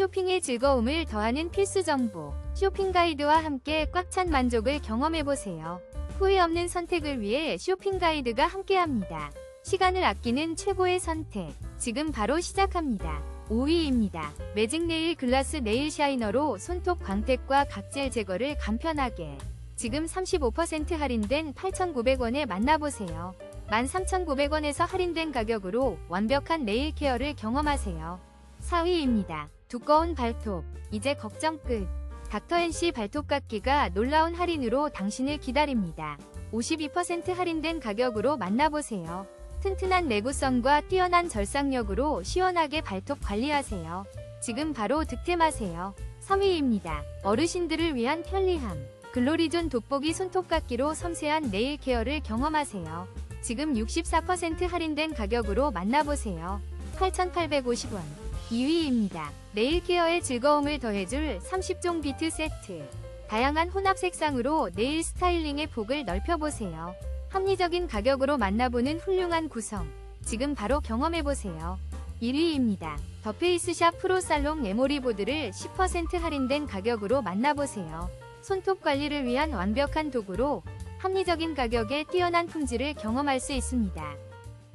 쇼핑의 즐거움을 더하는 필수 정보. 쇼핑 가이드와 함께 꽉 찬 만족을 경험해보세요. 후회 없는 선택을 위해 쇼핑 가이드가 함께합니다. 시간을 아끼는 최고의 선택. 지금 바로 시작합니다. 5위입니다. 매직 네일 글라스 네일 샤이너로 손톱 광택과 각질 제거를 간편하게. 지금 35% 할인된 8,900원에 만나보세요. 13,900원에서 할인된 가격으로 완벽한 네일 케어를 경험하세요. 4위입니다. 두꺼운 발톱. 이제 걱정 끝. 닥터앤시 발톱 깎기가 놀라운 할인으로 당신을 기다립니다. 52% 할인된 가격으로 만나보세요. 튼튼한 내구성과 뛰어난 절삭력으로 시원하게 발톱 관리하세요. 지금 바로 득템하세요. 3위입니다. 어르신들을 위한 편리함. 글로리존 돋보기 손톱깎이로 섬세한 네일 케어를 경험하세요. 지금 64% 할인된 가격으로 만나보세요. 8,850원. 2위입니다. 네일 케어의 즐거움을 더해줄 30종 비트 세트. 다양한 혼합 색상으로 네일 스타일링의 폭을 넓혀보세요. 합리적인 가격으로 만나보는 훌륭한 구성. 지금 바로 경험해보세요. 1위입니다. 더 페이스샵 프로 살롱 메모리 보드를 10% 할인된 가격으로 만나보세요. 손톱 관리를 위한 완벽한 도구로 합리적인 가격에 뛰어난 품질을 경험할 수 있습니다.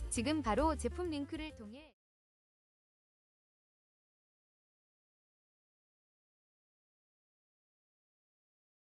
지금 바로 제품 링크를 통해